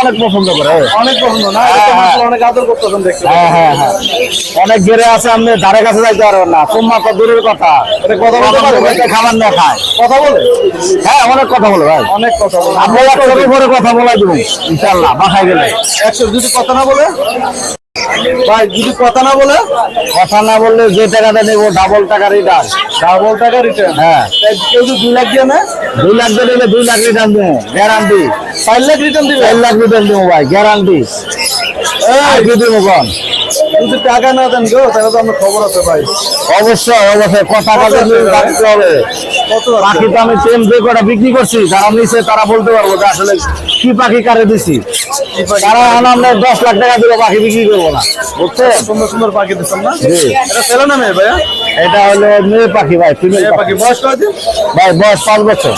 অনেক পছন্দ করে অনেক পছন্দ না? এটা অনেক আদর করতেছেন দেখতে হ্যাঁ হ্যাঁ হ্যাঁ। অনেক গেড়ে আছে আপনি ধারে কাছে যাইতে পারবেন না। তোমার তো দূরের কথা। কথা বলতে খাবার না খায়। কথা বলে? হ্যাঁ অনেক কথা বলে ভাই। অনেক কথা বলে। আপনি একটু পরে কথা বলাই দেবো ইনশাল্লাহ বাসায় গেলে। একশো যদি কথা না বলে? ভাই যদি কথা না বলে? কথা না বললে যে টাকাটা নেব ডাবল টাকা রিটার্ন ডাবল টাকা রিটার্ন হ্যাঁ। কেউ যদি দুই লাখ দিয়ে নেয়? দুই লাখ দিয়ে নিলে দুই লাখ রিটার্ন দেবো গ্যারান্টি চার লাখ রিটার্ন দিবে? চার লাখ রিটার্ন দেবো ভাই গ্যারান্টি এই, কি দেবো কন? যদি টাকা না দেন গো তাহলে তো আমার খবর আছে ভাই। অবশ্যই অবশ্যই কথা কত কাজে রাখতে হবে। কত পাখি তো আমি টেম যে কটা বিক্রি করছি যারা নিচে তারা বলতে পারব যে আসলে কি পাখি কারে দিছি। তারা আমরা দশ লাখ টাকা দিলে পাখি বিক্রি করব না বুঝছেন? সুন্দর সুন্দর পাখি দিচ্ছেন না? এটা ছেলে না মেয়ে ভাইয়া? এটা হলো মেয়ে পাখি ভাই ফিমেল পাখি বয়স কয়দিন? ভাই বয়স পাঁচ বছর।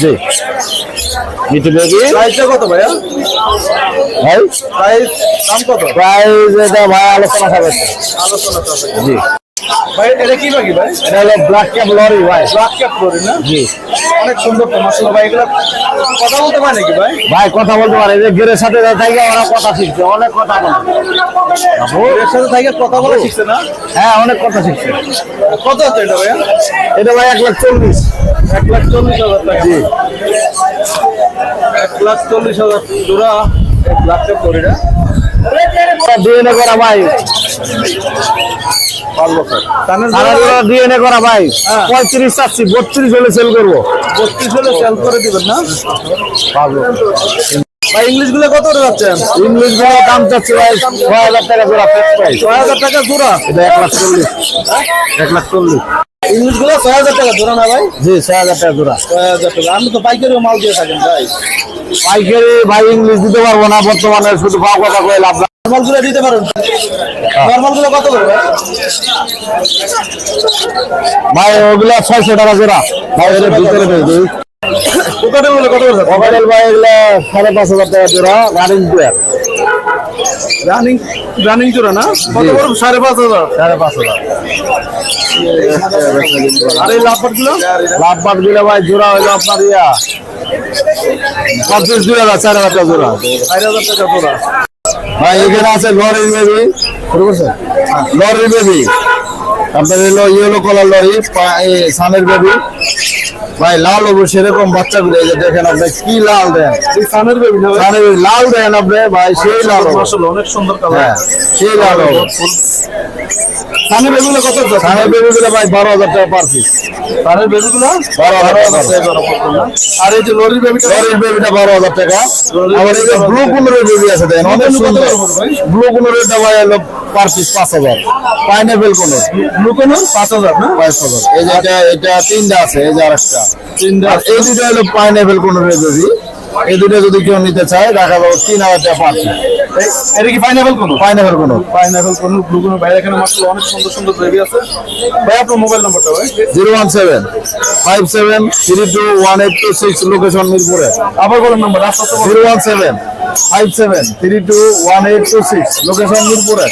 জি। মিঠু বেবি প্রাইসটা কত ভাইয়া? ভাই? প্রাইস দাম কত? প্রাইস এটা ভাই আলোচনা আলোচনা জি। ভাই এটা কি পাখি ভাই? এটা হলো ব্ল্যাক ক্যাপ লরি ভাই। ব্ল্যাক ক্যাপ না? জি। অনেক সুন্দর তো ভাই এগুলো কথা বলতে পারে নাকি ভাই? ভাই কথা বলতে পারে। যে গেরের সাথে থাকে ওরা কথা শিখছে অনেক কথা বলে। সাথে থাকে কথা বলা শিখছে না? হ্যাঁ অনেক কথা শিখছে। কত আছে এটা ভাইয়া? এটা ভাই এক লাখ চল্লিশ। এক লাখ চল্লিশ হাজার টাকা। জি। এক লাখ চল্লিশ হাজার জোড়া ব্ল্যাক ক্যাপ করি না ডিএনএ করা ভাই। ডিএনএ করা ভাই। হ্যাঁ। পঁয়ত্রিশ চাচ্ছি বত্রিশ হলে সেল করব। বত্রিশ হলে সেল করে দিবেন না? ভাই ইংলিশগুলো কত করে যাচ্ছেন? ইংলিশগুলো দাম ভাই ছয় হাজার টাকা জোড়া ছয় হাজার টাকা জোড়া? এটা এক লাখ চল্লিশ। এক লাখ চল্লিশ। ইংলিশগুলো ছয় হাজার টাকা জোড়া না ভাই? জি ছয় হাজার টাকা জোড়া। ছয় হাজার টাকা। আমি তো পাইকারি মাল দিয়ে থাকেন ভাই। পাইকারি ভাই ইংলিশ দিতে পারব না বর্তমানে শুধু পাও কথা কয়ে লাভ নর্মালগুলো দিতে পারেন। নর্মালগুলো কত করে ভাই? ওগুলা ছয়শো টাকা জোড়া। ভাই এর ভিতরে পেয়ে দিই। কোকাটেল কত করে? মোবাইল ভাই এগুলা সাড়ে পাঁচ হাজার টাকা জোড়া রানিং প্লেয়ার রানিং রানিং জোড়া না? কত। করে? সাড়ে পাঁচ হাজার। সাড়ে পাঁচ হাজার। আর এই লাভবাটগুলো? লাভগুলো ভাই জোড়া হইল আপনার ইয়া। পঁচিশ দুই হাজার চার হাজার টাকা জোড়া। চার হাজার টাকা জোড়া। ভাই এখানে আছে লরি বেবি। Lory baby. আপনার হলো ইয়েলো কালার লরি সানের বেবি। ভাই লাল হব সেরকম বাচ্চাগুলো এই যে দেখেন আপনি কি লাল দেন? সানের বেবি না সানের লাল দেন আপনি ভাই সেই লাল। মাশাআল্লাহ অনেক সুন্দর কালার হ্যাঁ সেই লাল হবে। সানের বেবি গুলো কত সানের বেবি গুলো ভাই বারো হাজার টাকা পার পিস সানের বেবি গুলো বারো হাজার টাকা আর এই যে লরির বেবিটা? লরির বেবিটা বারো হাজার টাকা। লরির আবার এই যে ব্লু কুনুরের বেবি আছে দেখেন অনেক সুন্দর? ব্লু কুনুরেরটা ভাই হলো পার পিস পাঁচ হাজার। পাইনাপেল কুনুর লুকোনো? পাঁচ হাজার না? পাঁচ হাজার। এই যে এটা এটা তিনটা আছে এই যে আরেকটা। তিনটা এই দুটো হলো পাইনাপেল কোনো বেবি এই দুটো যদি কেউ নিতে চায় দেখা যাবে তিন হাজার টাকা পিস এটা কি পাইনাপেল কোনো? পাইনাপেল কুনুর পাইনাপেল কোনো ব্লু কোনো। ভাই এখানে মাত্র অনেক সুন্দর সুন্দর বেবি আছে। ভাই আপনার মোবাইল নাম্বারটা ভাই? Zero one seven five seven three two one eight two six location মিরপুরে। আবার বলেন নাম্বার রাস্তা zero one seven five seven three two one eight two six location মিরপুরে।